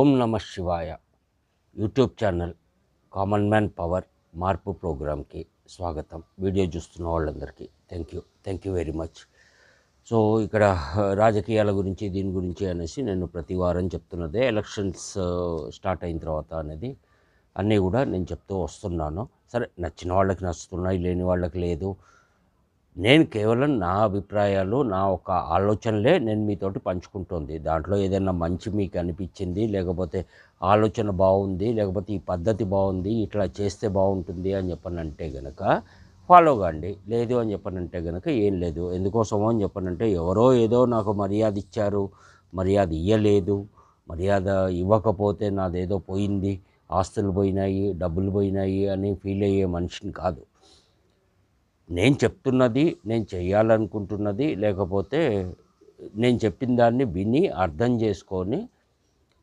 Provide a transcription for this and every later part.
ఓం నమ శివాయ. YouTube channel common man power మార్పు ప్రోగ్రామ్కి స్వాగతం. వీడియో చూస్తున్న వాళ్ళందరికీ thank you. Thank you very much. So ఇక్కడ రాజకీయాల గురించి దీని గురించి అనేసి నేను ప్రతి వారం చెప్తున్నదే. ఎలక్షన్స్ స్టార్ట్ అయిన తర్వాత అనేది అన్నీ కూడా నేను చెప్తూ వస్తున్నాను. సరే నచ్చిన వాళ్ళకి నచ్చుతున్నాయి లేని వాళ్ళకి లేదు. నేను కేవలం నా అభిప్రాయాలు నా ఒక ఆలోచనలే నేను మీతోటి పంచుకుంటుంది. దాంట్లో ఏదైనా మంచి మీకు అనిపించింది లేకపోతే ఆలోచన బాగుంది లేకపోతే ఈ పద్ధతి బాగుంది ఇట్లా చేస్తే బాగుంటుంది అని చెప్పనంటే గనక ఫాలో కాండి. లేదు అని చెప్పనంటే గనక ఏం లేదు. ఎందుకోసమో అని చెప్పనంటే ఎవరో ఏదో నాకు మర్యాద ఇచ్చారు మర్యాద ఇయ్యలేదు మర్యాద ఇవ్వకపోతే నాదేదో పోయింది ఆస్తులు పోయినాయి డబ్బులు పోయినాయి అని ఫీల్ అయ్యే మనిషిని కాదు. నేను చెప్తున్నది నేను చేయాలనుకుంటున్నది లేకపోతే నేను చెప్పిన దాన్ని విని అర్థం చేసుకొని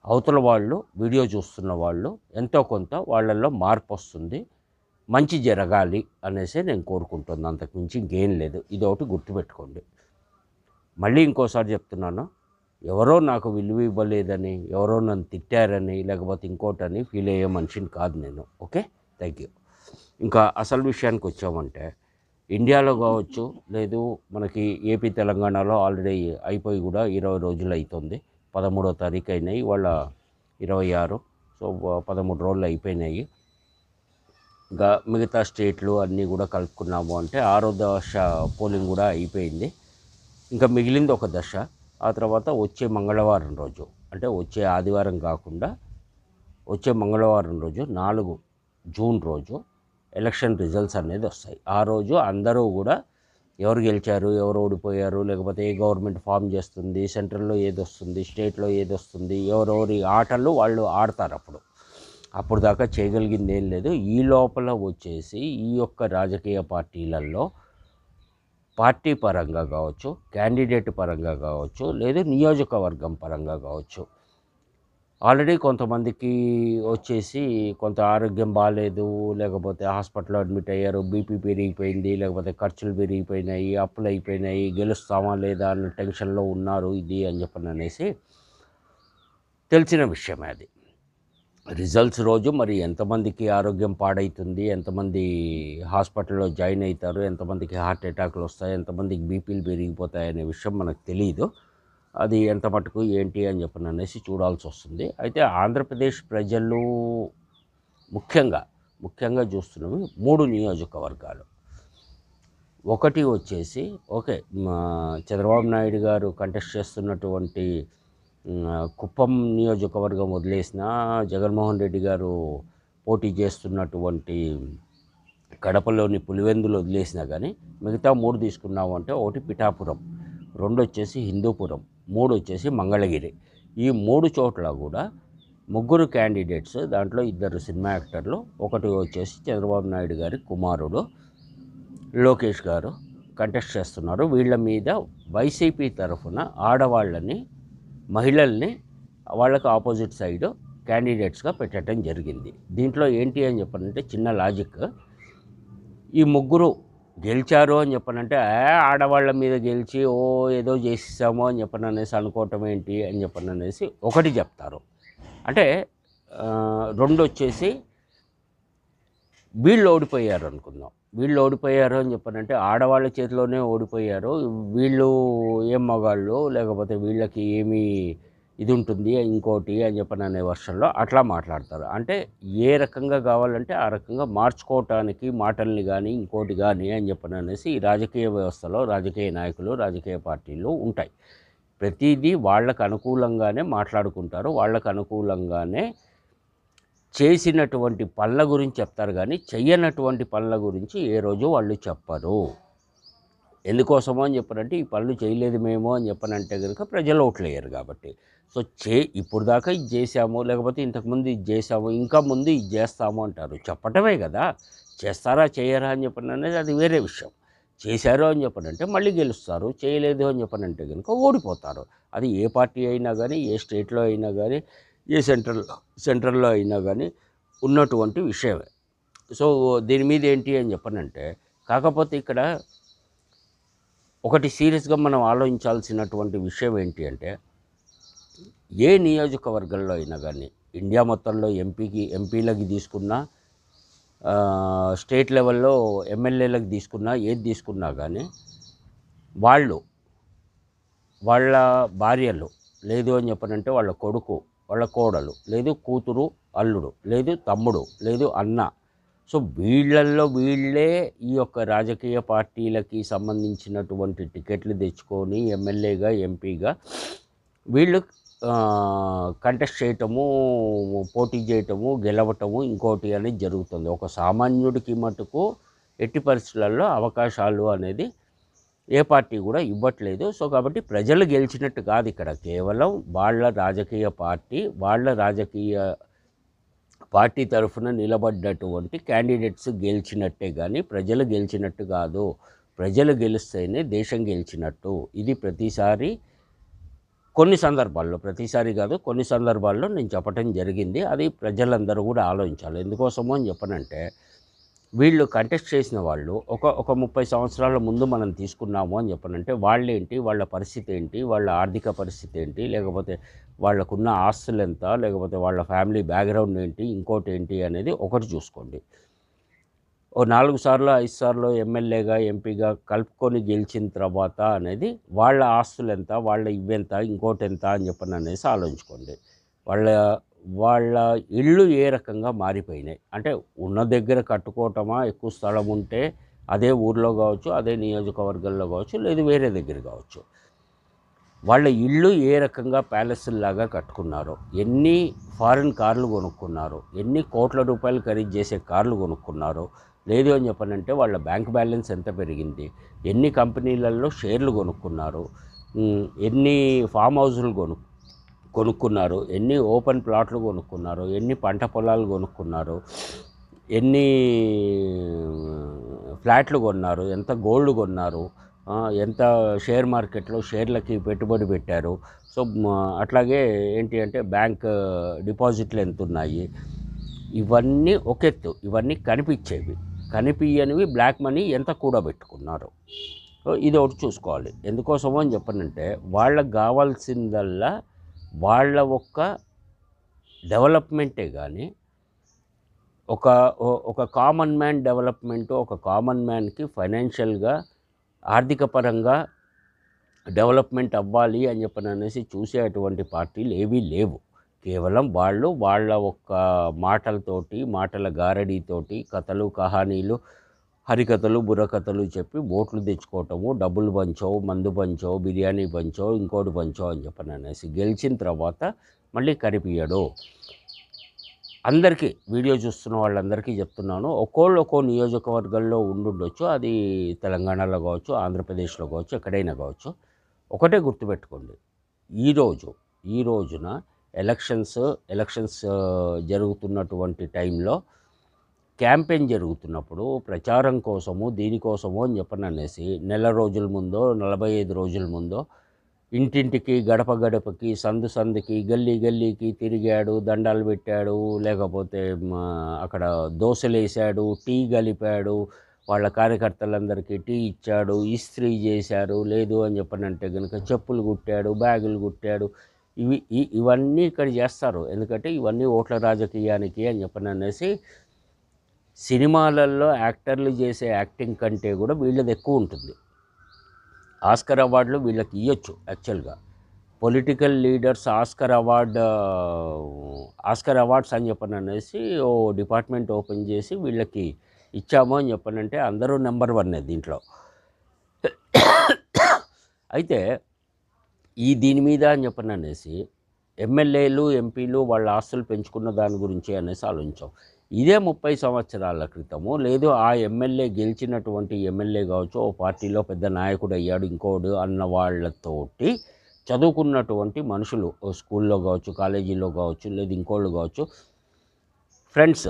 అవతల వాళ్ళు వీడియో చూస్తున్న వాళ్ళు ఎంతో కొంత వాళ్ళల్లో మార్పు వస్తుంది. మంచి జరగాలి అనేసి నేను కోరుకుంటుంది అంతకుమించి ఇంకేం లేదు. ఇది ఒకటి గుర్తుపెట్టుకోండి. మళ్ళీ ఇంకోసారి చెప్తున్నాను. ఎవరో నాకు విలువ ఇవ్వలేదని ఎవరో నన్ను తిట్టారని లేకపోతే ఇంకోటని ఫీల్ అయ్యే మనిషిని కాదు నేను. ఓకే? Thank you. ఇంకా అసలు విషయానికి వచ్చామంటే ఇండియాలో కావచ్చు లేదు మనకి ఏపీ తెలంగాణలో ఆల్రెడీ అయిపోయి కూడా ఇరవై రోజులు అవుతుంది పదమూడో తారీఖు అయినాయి వాళ్ళ ఇరవై ఆరు. సో పదమూడు రోజులు అయిపోయినాయి. ఇంకా మిగతా స్టేట్లు అన్నీ కూడా కలుపుకున్నాము అంటే ఆరో దశ పోలింగ్ కూడా అయిపోయింది. ఇంకా మిగిలింది ఒక దశ. ఆ తర్వాత వచ్చే మంగళవారం రోజు అంటే వచ్చే ఆదివారం కాకుండా వచ్చే మంగళవారం రోజు నాలుగు జూన్ రోజు ఎలక్షన్ రిజల్ట్స్ అనేది వస్తాయి. ఆ రోజు అందరూ కూడా ఎవరు గెలిచారు ఎవరు ఓడిపోయారు లేకపోతే ఏ గవర్నమెంట్ ఫామ్ చేస్తుంది సెంట్రల్లో ఏది వస్తుంది స్టేట్లో ఏది వస్తుంది ఎవరెవరి ఆటలు వాళ్ళు ఆడతారు అప్పుడు. అప్పుడు దాకా చేయగలిగింది ఏం లేదు. ఈ లోపల వచ్చేసి ఈ యొక్క రాజకీయ పార్టీలలో పార్టీ పరంగా కావచ్చు క్యాండిడేట్ పరంగా కావచ్చు లేదు నియోజకవర్గం పరంగా కావచ్చు ఆల్రెడీ కొంతమందికి వచ్చేసి కొంత ఆరోగ్యం బాగాలేదు లేకపోతే హాస్పిటల్లో అడ్మిట్ అయ్యారు బీపీ పెరిగిపోయింది లేకపోతే ఖర్చులు పెరిగిపోయినాయి అప్పులు అయిపోయినాయి గెలుస్తామా లేదా అన్న టెన్షన్లో ఉన్నారు ఇది అని చెప్పని అనేసి తెలిసిన విషయమే అది. రిజల్ట్స్ రోజు మరి ఎంతమందికి ఆరోగ్యం పాడవుతుంది ఎంతమంది హాస్పిటల్లో జాయిన్ అవుతారు ఎంతమందికి హార్ట్ అటాక్లు వస్తాయి ఎంతమందికి బీపీలు పెరిగిపోతాయి అనే విషయం మనకు తెలియదు అది ఎంత మటుకు ఏంటి అని చెప్పి అనేసి చూడాల్సి వస్తుంది. అయితే ఆంధ్రప్రదేశ్ ప్రజలు ముఖ్యంగా ముఖ్యంగా చూస్తున్నవి మూడు నియోజకవర్గాలు. ఒకటి వచ్చేసి ఓకే మా చంద్రబాబు నాయుడు గారు కంటెస్ట్ చేస్తున్నటువంటి కుప్పం నియోజకవర్గం వదిలేసిన జగన్మోహన్ రెడ్డి గారు పోటీ చేస్తున్నటువంటి కడపలోని పులివెందులు వదిలేసినా కానీ మిగతా మూడు తీసుకున్నాము అంటే ఒకటి పిఠాపురం రెండు వచ్చేసి హిందూపురం. మూడు వచ్చేసి మంగళగిరి. ఈ మూడు చోట్ల కూడా ముగ్గురు క్యాండిడేట్స్ దాంట్లో ఇద్దరు సినిమా యాక్టర్లు ఒకటి వచ్చేసి చంద్రబాబు నాయుడు గారి కుమారుడు లోకేష్ గారు కంటెస్ట్ చేస్తున్నారు. వీళ్ళ మీద వైసీపీ తరఫున ఆడవాళ్ళని మహిళల్ని వాళ్ళకు ఆపోజిట్ సైడ్ క్యాండిడేట్స్గా పెట్టడం జరిగింది. దీంట్లో ఏంటి అని చెప్పనంటే చిన్న లాజిక్ ఈ ముగ్గురు గెలిచారు అని చెప్పనంటే ఆడవాళ్ళ మీద గెలిచి ఓ ఏదో చేసేసాము అని చెప్పని అనేసి అనుకోవటం ఏంటి? అని చెప్పని అనేసి ఒకటి చెప్తారు. అంటే రెండు వచ్చేసి వీళ్ళు ఓడిపోయారు అనుకుందాం. వీళ్ళు ఓడిపోయారు అని చెప్పనంటే ఆడవాళ్ళ చేతిలోనే ఓడిపోయారు. వీళ్ళు ఏం మగాళ్ళు లేకపోతే వీళ్ళకి ఏమి ఇది ఉంటుంది ఇంకోటి అని చెప్పని అనే వర్షంలో అట్లా మాట్లాడతారు. అంటే ఏ రకంగా కావాలంటే ఆ రకంగా మార్చుకోవటానికి మాటల్ని కానీ ఇంకోటి కానీ అని చెప్పని అనేసి ఈ రాజకీయ వ్యవస్థలో రాజకీయ నాయకులు రాజకీయ పార్టీలు ఉంటాయి. ప్రతిదీ వాళ్ళకు అనుకూలంగానే మాట్లాడుకుంటారు. వాళ్ళకు అనుకూలంగానే చేసినటువంటి పనుల గురించి చెప్తారు కానీ చెయ్యనటువంటి పనుల గురించి ఏ రోజు వాళ్ళు చెప్పరు. ఎందుకోసమో అని చెప్పనంటే ఈ పనులు చేయలేదు మేము అని చెప్పనంటే కనుక ప్రజలు ఓట్లేయరు కాబట్టి. సో చే ఇప్పుడు దాకా ఇది చేసాము లేకపోతే ఇంతకుముందు ఇది చేసాము ఇంకా ముందు ఇది చేస్తాము అంటారు. చెప్పటమే కదా. చేస్తారా చేయరా అని చెప్పని అనేది అది వేరే విషయం. చేశారు అని చెప్పనంటే మళ్ళీ గెలుస్తారు చేయలేదు అని చెప్పనంటే కనుక ఓడిపోతారు. అది ఏ పార్టీ అయినా కానీ ఏ స్టేట్లో అయినా కానీ ఏ సెంట్రల్ సెంట్రల్లో అయినా కానీ ఉన్నటువంటి విషయమే. సో దీని మీద ఏంటి అని చెప్పనంటే కాకపోతే ఇక్కడ ఒకటి సీరియస్గా మనం ఆలోచించాల్సినటువంటి విషయం ఏంటి అంటే ఏ నియోజకవర్గంలో అయినా కానీ ఇండియా మొత్తంలో ఎంపీకి ఎంపీలకి తీసుకున్నా స్టేట్ లెవెల్లో ఎమ్మెల్యేలకు తీసుకున్నా ఏది తీసుకున్నా కానీ వాళ్ళు వాళ్ళ భార్యలు లేదు అని చెప్పనంటే వాళ్ళ కొడుకు వాళ్ళ కోడలు లేదు కూతురు అల్లుడు లేదు తమ్ముడు లేదు అన్న సో వీళ్ళల్లో వీళ్ళే ఈ యొక్క రాజకీయ పార్టీలకి సంబంధించినటువంటి టికెట్లు తెచ్చుకొని ఎమ్మెల్యేగా ఎంపీగా వీళ్ళు కంటెస్ట్ చేయటము పోటీ చేయటము గెలవటము ఇంకోటి అనేది జరుగుతుంది. ఒక సామాన్యుడికి మటుకు ఎట్టి పరిస్థితులలో అవకాశాలు అనేది ఏ పార్టీ కూడా ఇవ్వట్లేదు. సో కాబట్టి ప్రజలు గెలిచినట్టు కాదు ఇక్కడ. కేవలం వాళ్ళ రాజకీయ పార్టీ వాళ్ళ రాజకీయ పార్టీ తరఫున నిలబడ్డటువంటి క్యాండిడేట్స్ గెలిచినట్టే కానీ ప్రజలు గెలిచినట్టు కాదు. ప్రజలు గెలిస్తేనే దేశం గెలిచినట్టు. ఇది ప్రతిసారి కొన్ని సందర్భాల్లో ప్రతిసారి కాదు కొన్ని సందర్భాల్లో నేను చెప్పటం జరిగింది. అది ప్రజలందరూ కూడా ఆలోచించాలి. ఎందుకోసమో అని చెప్పనంటే వీళ్ళు కంటెస్ట్ చేసిన వాళ్ళు ఒక ఒక ముప్పై సంవత్సరాల ముందు మనం తీసుకున్నాము అని చెప్పనంటే వాళ్ళేంటి? వాళ్ళ పరిస్థితి ఏంటి? వాళ్ళ ఆర్థిక పరిస్థితి ఏంటి? లేకపోతే వాళ్ళకున్న ఆస్తులు ఎంత? లేకపోతే వాళ్ళ ఫ్యామిలీ బ్యాక్గ్రౌండ్ ఏంటి? ఇంకోటి ఏంటి అనేది ఒకటి చూసుకోండి. ఓ నాలుగు సార్లు ఐదు సార్లు ఎమ్మెల్యేగా ఎంపీగా కలుపుకొని గెలిచిన తర్వాత అనేది వాళ్ళ ఆస్తులు ఎంత? వాళ్ళ ఇవ్వెంత ఇంకోటి ఎంత? అని చెప్పని అనేసి ఆలోచించుకోండి. వాళ్ళ వాళ్ళ ఇళ్ళు ఏ రకంగా మారిపోయినాయి? అంటే ఉన్న దగ్గర కట్టుకోవటమా? ఎక్కువ స్థలం ఉంటే అదే ఊర్లో కావచ్చు అదే నియోజకవర్గంలో కావచ్చు లేదు వేరే దగ్గర కావచ్చు. వాళ్ళ ఇళ్ళు ఏ రకంగా ప్యాలెస్లాగా కట్టుకున్నారో ఎన్ని ఫారిన్ కార్లు కొనుక్కున్నారు ఎన్ని కోట్ల రూపాయలు ఖరీదు చేసే కార్లు కొనుక్కున్నారో లేదు అని చెప్పనంటే వాళ్ళ బ్యాంక్ బ్యాలెన్స్ ఎంత పెరిగింది? ఎన్ని కంపెనీలలో షేర్లు కొనుక్కున్నారు? ఎన్ని ఫామ్ హౌజులు కొను కొనుక్కున్నారు. ఎన్ని ఓపెన్ ప్లాట్లు కొనుక్కున్నారు ఎన్ని పంట పొలాలు కొనుక్కున్నారు ఎన్ని ఫ్లాట్లు కొన్నారు ఎంత గోల్డ్ కొన్నారు ఎంత షేర్ మార్కెట్లో షేర్లకి పెట్టుబడి పెట్టారు. సో అట్లాగే ఏంటి అంటే బ్యాంక్ డిపాజిట్లు ఎంత ఉన్నాయి ఇవన్నీ ఒక ఎత్తు ఇవన్నీ కనిపించేవి. కనిపించనివి బ్లాక్ మనీ ఎంత కూడబెట్టుకున్నారు. సో ఇది ఒకటి చూసుకోవాలి. ఎందుకోసమో అని చెప్పనంటే వాళ్ళకి కావాల్సిందల్లా వాళ్ళ ఒక్క డెవలప్మెంటే కానీ ఒక ఒక కామన్ మ్యాన్ డెవలప్మెంట్ ఒక కామన్ మ్యాన్కి ఫైనాన్షియల్గా ఆర్థిక పరంగా డెవలప్మెంట్ అవ్వాలి అని చెప్పని అనేసి చూసేటువంటి పార్టీలు ఏవీ లేవు. కేవలం వాళ్ళు వాళ్ళ ఒక్క మాటలతోటి మాటల గారడీతోటి కథలు కహానీలు హరికథలు బుర్రకథలు చెప్పి ఓట్లు తెచ్చుకోవటము డబ్బులు పంచో మందు పంచో బిర్యానీ పంచో ఇంకోటి పంచో అని చెప్పని అనేసి గెలిచిన తర్వాత మళ్ళీ కనిపించడు అందరికీ వీడియో చూస్తున్న వాళ్ళందరికీ చెప్తున్నాను. ఒక్కోళ్ళు ఒక్కో నియోజకవర్గంలో ఉండుండొచ్చు. అది తెలంగాణలో కావచ్చు ఆంధ్రప్రదేశ్లో కావచ్చు ఎక్కడైనా కావచ్చు. ఒకటే గుర్తుపెట్టుకోండి. ఈరోజు ఈ రోజున ఎలక్షన్స్ ఎలక్షన్స్ జరుగుతున్నటువంటి టైంలో క్యాంపెయిన్ జరుగుతున్నప్పుడు ప్రచారం కోసము దీనికోసము అని చెప్పని అనేసి నెల రోజుల ముందో నలభై ఐదు రోజుల ముందో ఇంటింటికి గడప గడపకి సందు సందుకి గల్లీ గల్లీకి తిరిగాడు దండాలు పెట్టాడు లేకపోతే అక్కడ దోశలు వేసాడు టీ కలిపాడు వాళ్ళ కార్యకర్తలందరికీ టీ ఇచ్చాడు ఇస్త్రీ చేశారు లేదు అని చెప్పనంటే కనుక చెప్పులు కుట్టాడు బ్యాగులు కుట్టాడు. ఇవి ఇవన్నీ ఇక్కడ చేస్తారు. ఎందుకంటే ఇవన్నీ ఓట్ల రాజకీయానికి అని చెప్పని అనేసి సినిమాలలో యాక్టర్లు చేసే యాక్టింగ్ కంటే కూడా వీళ్ళది ఎక్కువ ఉంటుంది. ఆస్కర్ అవార్డులు వీళ్ళకి ఇవ్వచ్చు యాక్చువల్గా. Political leaders Oscar award Oscar awards అని చెప్పని అనేసి ఓ డిపార్ట్మెంట్ ఓపెన్ చేసి వీళ్ళకి ఇచ్చాము అని చెప్పనంటే అందరూ నెంబర్ వన్ దీంట్లో. అయితే ఈ దీని మీద అని చెప్పని అనేసి ఎమ్మెల్యేలు ఎంపీలు వాళ్ళ ఆస్తులు పెంచుకున్న దాని గురించి అనేసి ఆలోచించాం. ఇదే ముప్పై సంవత్సరాల క్రితము. లేదు ఆ ఎమ్మెల్యే గెలిచినటువంటి ఎమ్మెల్యే కావచ్చు ఓ పార్టీలో పెద్ద నాయకుడు అయ్యాడు ఇంకోడు అన్న వాళ్ళతోటి చదువుకున్నటువంటి మనుషులు ఓ స్కూల్లో కావచ్చు కాలేజీలో కావచ్చు లేదు ఇంకోళ్ళు కావచ్చు ఫ్రెండ్స్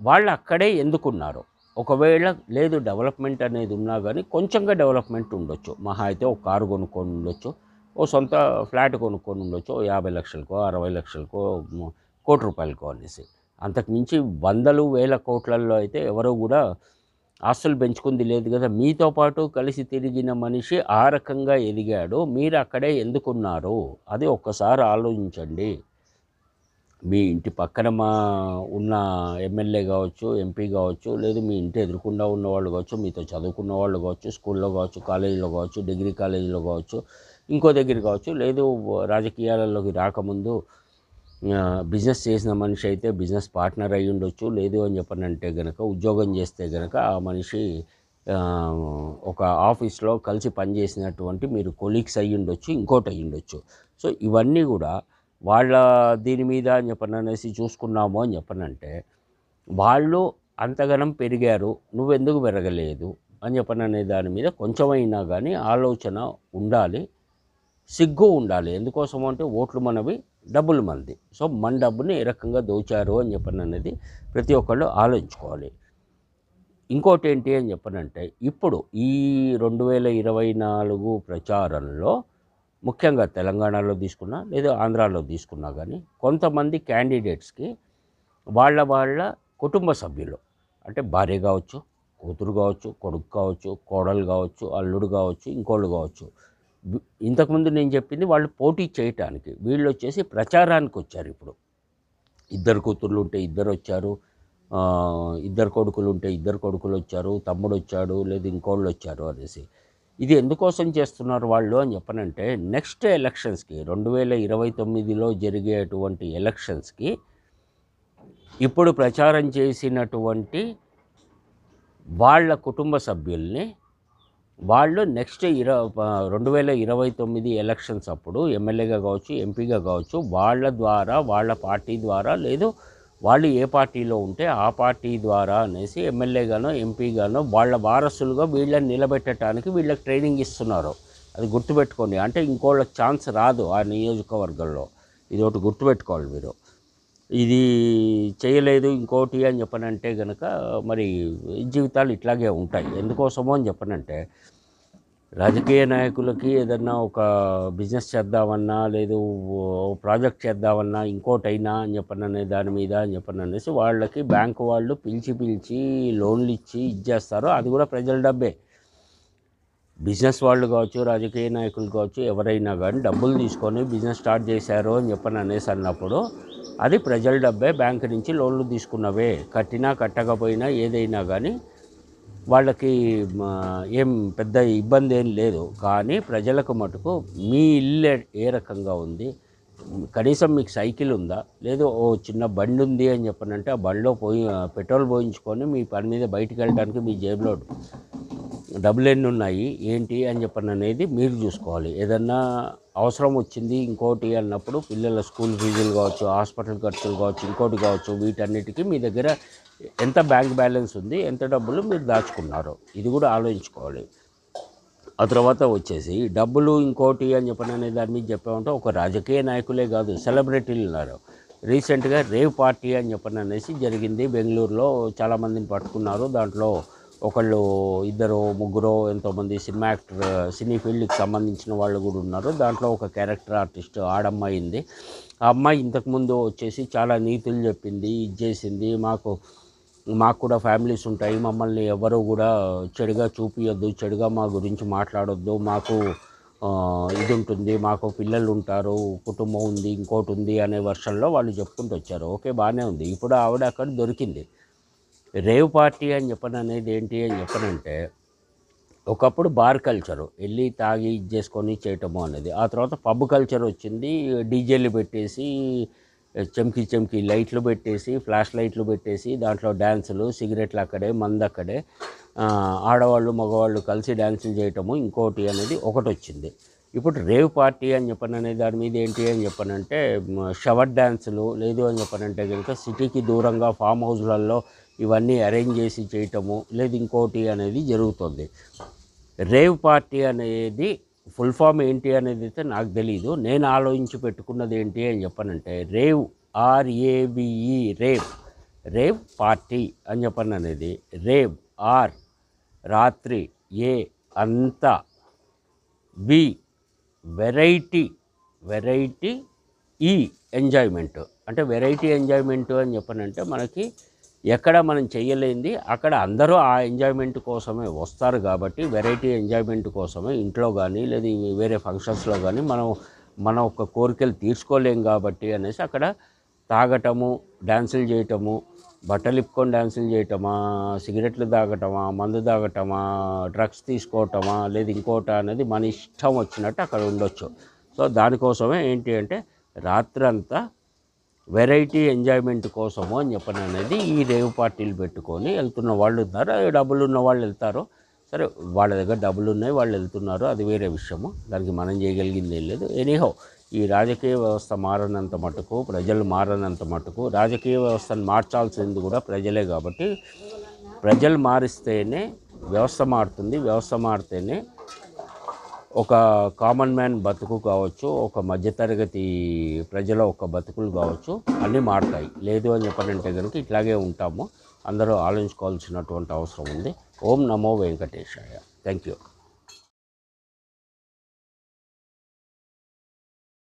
వాళ్ళు అక్కడే ఎందుకున్నారు. ఒకవేళ లేదు డెవలప్మెంట్ అనేది ఉన్నా కానీ కొంచెంగా డెవలప్మెంట్ ఉండొచ్చు. మహా అయితే ఒక కారు కొనుక్కొని ఉండొచ్చు ఓ సొంత ఫ్లాట్ కొనుక్కొని ఉండొచ్చు ఓ యాభై లక్షలకో అరవై లక్షలకో కోటి రూపాయలకో అనేసి. అంతకుమించి వందలు వేల కోట్లల్లో అయితే ఎవరో కూడా ఆస్తులు పెంచుకుంది లేదు కదా. మీతో పాటు కలిసి తిరిగిన మనిషి ఆ రకంగా ఎదిగాడు. మీరు అక్కడే ఎందుకున్నారు? అది ఒక్కసారి ఆలోచించండి. మీ ఇంటి పక్కన మా ఉన్న ఎమ్మెల్యే కావచ్చు ఎంపీ కావచ్చు లేదు మీ ఇంటి ఎదురుకుండా ఉన్నవాళ్ళు కావచ్చు మీతో చదువుకున్న వాళ్ళు కావచ్చు స్కూల్లో కావచ్చు కాలేజీలో కావచ్చు డిగ్రీ కాలేజీలో కావచ్చు ఇంకో దగ్గర కావచ్చు లేదు రాజకీయాలలోకి రాకముందు బిజినెస్ చేసిన మనిషి అయితే బిజినెస్ పార్ట్నర్ అయి ఉండొచ్చు. లేదు అని చెప్పనంటే గనక ఉద్యోగం చేస్తే గనక ఆ మనిషి ఒక ఆఫీస్లో కలిసి పనిచేసినటువంటి మీరు కొలీగ్స్ అయ్యి ఉండొచ్చు ఇంకోటి అయ్యి ఉండొచ్చు. సో ఇవన్నీ కూడా వాళ్ళ దీని మీద అని చెప్పననేసి చూసుకున్నాము అని చెప్పనంటే వాళ్ళు అంతగనం పెరిగారు నువ్వెందుకు పెరగలేదు అని చెప్పననే దాని మీద కొంచెమైనా కానీ ఆలోచన ఉండాలి సిగ్గు ఉండాలి. ఎందుకోసం అంటే ఓట్లు మనవి డబ్బులు మనది సో మన డబ్బుని ఏ రకంగా దోచారు అని చెప్పని అనేది ప్రతి ఒక్కళ్ళు ఆలోచించుకోవాలి. ఇంకోటి ఏంటి అని చెప్పనంటే ఇప్పుడు ఈ రెండు వేల ఇరవై నాలుగు ప్రచారంలో ముఖ్యంగా తెలంగాణలో తీసుకున్నా లేదా ఆంధ్రాలో తీసుకున్నా కానీ కొంతమంది క్యాండిడేట్స్కి వాళ్ళ వాళ్ళ కుటుంబ సభ్యులు అంటే భార్య కావచ్చు కూతురు కావచ్చు కొడుకు కావచ్చు కోడలు కావచ్చు అల్లుడు కావచ్చు ఇంకోళ్ళు కావచ్చు ఇంతకుముందు నేను చెప్పింది వాళ్ళు పోటీ చేయటానికి వీళ్ళు వచ్చేసి ప్రచారానికి వచ్చారు ఇప్పుడు. ఇద్దరు కూతుర్లు ఉంటే ఇద్దరు వచ్చారు ఇద్దరు కొడుకులు ఉంటే ఇద్దరు కొడుకులు వచ్చారు తమ్ముడు వచ్చాడు లేదు ఇంకోళ్ళు వచ్చారు అనేసి. ఇది ఎందుకోసం చేస్తున్నారు వాళ్ళు అని చెప్పనంటే నెక్స్ట్ ఎలక్షన్స్కి రెండు వేల ఇరవై తొమ్మిదిలో జరిగేటువంటి ఎలక్షన్స్కి ఇప్పుడు ప్రచారం చేసినటువంటి వాళ్ళ కుటుంబ సభ్యుల్ని వాళ్ళు నెక్స్ట్ ఇర రెండు వేల ఇరవై తొమ్మిది ఎలక్షన్స్ అప్పుడు ఎమ్మెల్యేగా కావచ్చు ఎంపీగా కావచ్చు వాళ్ళ ద్వారా వాళ్ళ పార్టీ ద్వారా లేదు వాళ్ళు ఏ పార్టీలో ఉంటే ఆ పార్టీ ద్వారా అనేసి ఎమ్మెల్యేగానో ఎంపీగానో వాళ్ళ వారసులుగా వీళ్ళని నిలబెట్టడానికి వీళ్ళకి ట్రైనింగ్ ఇస్తున్నారు. అది గుర్తుపెట్టుకోండి. అంటే ఇంకోళ్ళకి ఛాన్స్ రాదు ఆ నియోజకవర్గంలో. ఇది ఒకటి గుర్తుపెట్టుకోవాలి మీరు. ఇది చేయలేదు ఇంకోటి అని చెప్పనంటే కనుక మరి జీవితాలు ఇట్లాగే ఉంటాయి. ఎందుకోసమో అని చెప్పనంటే రాజకీయ నాయకులకి ఏదన్నా ఒక బిజినెస్ చేద్దామన్నా లేదు ప్రాజెక్ట్ చేద్దామన్నా ఇంకోటైనా అని చెప్పననే దాని మీద అని చెప్పననేసి వాళ్ళకి బ్యాంకు వాళ్ళు పిలిచి పిలిచి లోన్లు ఇచ్చి ఇచ్చేస్తారు. అది కూడా ప్రజల డబ్బే. బిజినెస్ వాళ్ళు కావచ్చు రాజకీయ నాయకులు కావచ్చు ఎవరైనా కానీ డబ్బులు తీసుకొని బిజినెస్ స్టార్ట్ చేశారు అని చెప్పని అనేసి అన్నప్పుడు అది ప్రజల డబ్బే. బ్యాంక్ నుంచి లోన్లు తీసుకున్నవే. కట్టినా కట్టకపోయినా ఏదైనా కానీ వాళ్ళకి ఏం పెద్ద ఇబ్బంది ఏం లేదు. కానీ ప్రజలకు మటుకు మీ ఇల్లు ఏ రకంగా ఉంది? కనీసం మీకు సైకిల్ ఉందా? లేదు ఓ చిన్న బండి ఉంది అని చెప్పనంటే ఆ బండిలో పోయి పెట్రోల్ పోయించుకొని మీ పని మీద బయటికి వెళ్ళడానికి మీ జేబులో డబ్బులు ఎన్ని ఉన్నాయి ఏంటి అని చెప్పని అనేది మీరు చూసుకోవాలి. ఏదన్నా అవసరం వచ్చింది ఇంకోటి అన్నప్పుడు పిల్లల స్కూల్ ఫీజులు కావచ్చు హాస్పిటల్ ఖర్చులు కావచ్చు ఇంకోటి కావచ్చు వీటన్నిటికీ మీ దగ్గర ఎంత బ్యాంక్ బ్యాలెన్స్ ఉంది ఎంత డబ్బులు మీరు దాచుకున్నారు ఇది కూడా ఆలోచించుకోవాలి. ఆ తర్వాత వచ్చేసి డబ్బులు ఇంకోటి అని చెప్పని అనే దాని మీద చెప్పామంటే ఒక రాజకీయ నాయకులే కాదు సెలబ్రిటీలు ఉన్నారు. రీసెంట్గా రేవ్ పార్టీ అని చెప్పని అనేసి జరిగింది బెంగళూరులో చాలామందిని పట్టుకున్నారు దాంట్లో ఒకళ్ళు ఇద్దరు ముగ్గురు ఎంతోమంది సినిమా యాక్టర్ సినీ ఫీల్డ్కి సంబంధించిన వాళ్ళు కూడా ఉన్నారు. దాంట్లో ఒక క్యారెక్టర్ ఆర్టిస్ట్ ఆడమ్మాయింది ఆ అమ్మాయి ఇంతకుముందు వచ్చేసి చాలా నీతులు చెప్పింది ఇది చేసింది. మాకు మాకు కూడా ఫ్యామిలీస్ ఉంటాయి. మమ్మల్ని ఎవరు కూడా చెడుగా చూపించద్దు చెడుగా మా గురించి మాట్లాడొద్దు. మాకు ఇది ఉంటుంది. మాకు పిల్లలు ఉంటారు కుటుంబం ఉంది ఇంకోటి ఉంది అనే వర్షంలో వాళ్ళు చెప్పుకుంటూ వచ్చారు. ఓకే బాగానే ఉంది. ఇప్పుడు ఆవిడ అక్కడ దొరికింది. రేవ్ పార్టీ అని చెప్పను అనేది ఏంటి అని చెప్పనంటే ఒకప్పుడు బార్ కల్చరు వెళ్ళి తాగి ఇది చేసుకొని చేయటము అనేది. ఆ తర్వాత పబ్ కల్చర్ వచ్చింది డీజేలు పెట్టేసి చెమ్కి చెమ్కి లైట్లు పెట్టేసి ఫ్లాష్ లైట్లు పెట్టేసి దాంట్లో డ్యాన్సులు సిగరెట్లు అక్కడే మందు అక్కడే ఆడవాళ్ళు మగవాళ్ళు కలిసి డ్యాన్సులు చేయటము ఇంకోటి అనేది ఒకటి వచ్చింది. ఇప్పుడు రేవ్ పార్టీ అని చెప్పను అనే దాని మీద ఏంటి అని చెప్పనంటే షవర్ డ్యాన్సులు లేదు అని చెప్పనంటే కనుక సిటీకి దూరంగా ఫామ్ హౌస్లలో ఇవన్నీ అరేంజ్ చేసి చేయటము లేదు ఇంకోటి అనేది జరుగుతుంది. రేవ్ పార్టీ అనేది ఫుల్ ఫామ్ ఏంటి అనేది అయితే నాకు తెలియదు నేను ఆలోచించి పెట్టుకున్నది ఏంటి అని చెప్పనంటే rave R A V E rave rave party అని చెప్పను అనేది రేవ్ ఆర్ రాత్రి ఏ అంతా V variety variety E enjoyment. అంటే వెరైటీ ఎంజాయ్మెంట్ అని చెప్పనంటే మనకి ఎక్కడ మనం చేయలేంది అక్కడ అందరూ ఆ ఎంజాయ్మెంట్ కోసమే వస్తారు కాబట్టి వెరైటీ ఎంజాయ్మెంట్ కోసమే ఇంట్లో కానీ లేదా వేరే ఫంక్షన్స్లో కానీ మనం మన ఒక కోరికలు తీర్చుకోలేం కాబట్టి అనేసి అక్కడ తాగటము డ్యాన్సులు చేయటము బట్టలు ఇప్పుకొని డ్యాన్సులు చేయటమా సిగరెట్లు తాగటమా మందు తాగటమా డ్రగ్స్ తీసుకోవటమా లేదా ఇంకోట అనేది మన ఇష్టం వచ్చినట్టు అక్కడ ఉండొచ్చు. సో దానికోసమే ఏంటి అంటే రాత్రంతా వెరైటీ ఎంజాయ్మెంట్ కోసము అని చెప్పని అనేది ఈ రేవ్ పార్టీలు పెట్టుకొని వెళ్తున్న వాళ్ళు ఉన్నారు. డబ్బులు ఉన్న వాళ్ళు వెళ్తారు. సరే వాళ్ళ దగ్గర డబ్బులు ఉన్నాయి వాళ్ళు వెళ్తున్నారు. అది వేరే విషయము. దానికి మనం చేయగలిగింది ఏం లేదు. ఎనీహో ఈ రాజకీయ వ్యవస్థ మారనంత మటుకు ప్రజలు మారనంత మటుకు రాజకీయ వ్యవస్థను మార్చాల్సింది కూడా ప్రజలే కాబట్టి ప్రజలు మారిస్తేనే వ్యవస్థ మారుతుంది. వ్యవస్థ మారితేనే ఒక కామన్ మ్యాన్ బతుకు కావచ్చు ఒక మధ్యతరగతి ప్రజల ఒక బతుకులు కావచ్చు అన్నీ మారుతాయి. లేదు అని చెప్పనంటే కనుక ఇట్లాగే ఉంటాము. అందరూ ఆలోచించుకోవాల్సినటువంటి అవసరం ఉంది. ఓం నమో వెంకటేశాయ. Thank you